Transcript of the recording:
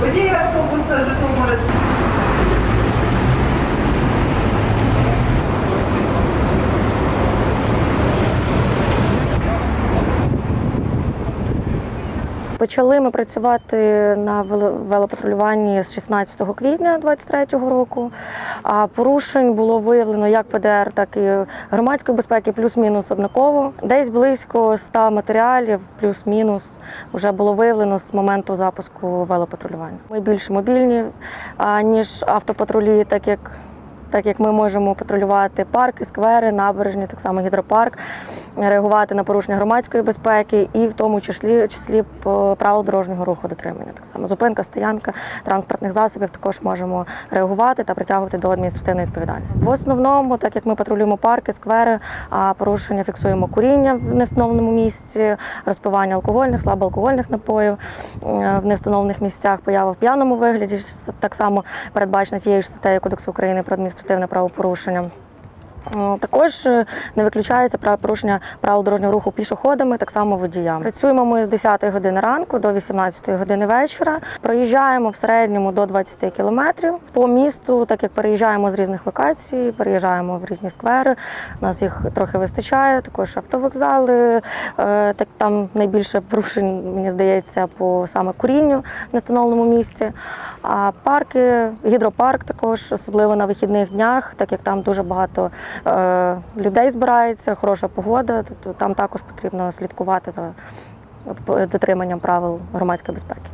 Водій автобуса Житомир. Почали ми працювати на вело- велопатрулюванні з 16 квітня 2023 року. А порушень було виявлено як ПДР, так і громадської безпеки, плюс-мінус однаково. Десь близько 100 матеріалів, плюс-мінус, вже було виявлено з моменту запуску велопатрулювання. Ми більш мобільні, ніж автопатрулі, так як. Так як ми можемо патрулювати парки, сквери, набережні, так само гідропарк, реагувати на порушення громадської безпеки і в тому числі, числі правил дорожнього руху дотримання. Так само зупинка, стоянка транспортних засобів також можемо реагувати та притягувати до адміністративної відповідальності. В основному, так як ми патрулюємо парки, сквери, а порушення фіксуємо куріння в невстановленому місці, розпивання алкогольних, слабоалкогольних напоїв е, в невстановлених місцях, поява в п'яному вигляді так само передбачена тією ж статтею Кодексу України про адміністративне правопорушення. Е, Також е, не виключається порушення правил дорожнього руху пішоходами, так само водіями. Працюємо ми з 10 години ранку до 18 години вечора. Проїжджаємо в середньому до 20 кілометрів по місту, так як переїжджаємо з різних локацій, переїжджаємо в різні сквери. У нас їх трохи вистачає. Також автовокзали. Е, Так там найбільше порушень, мені здається, по саме курінню в нестановленому місці. А парки, гідропарк також, особливо на вихідних днях, так як там дуже багато людей збирається, хороша погода, тобто там також потрібно слідкувати за е, дотриманням правил громадської безпеки.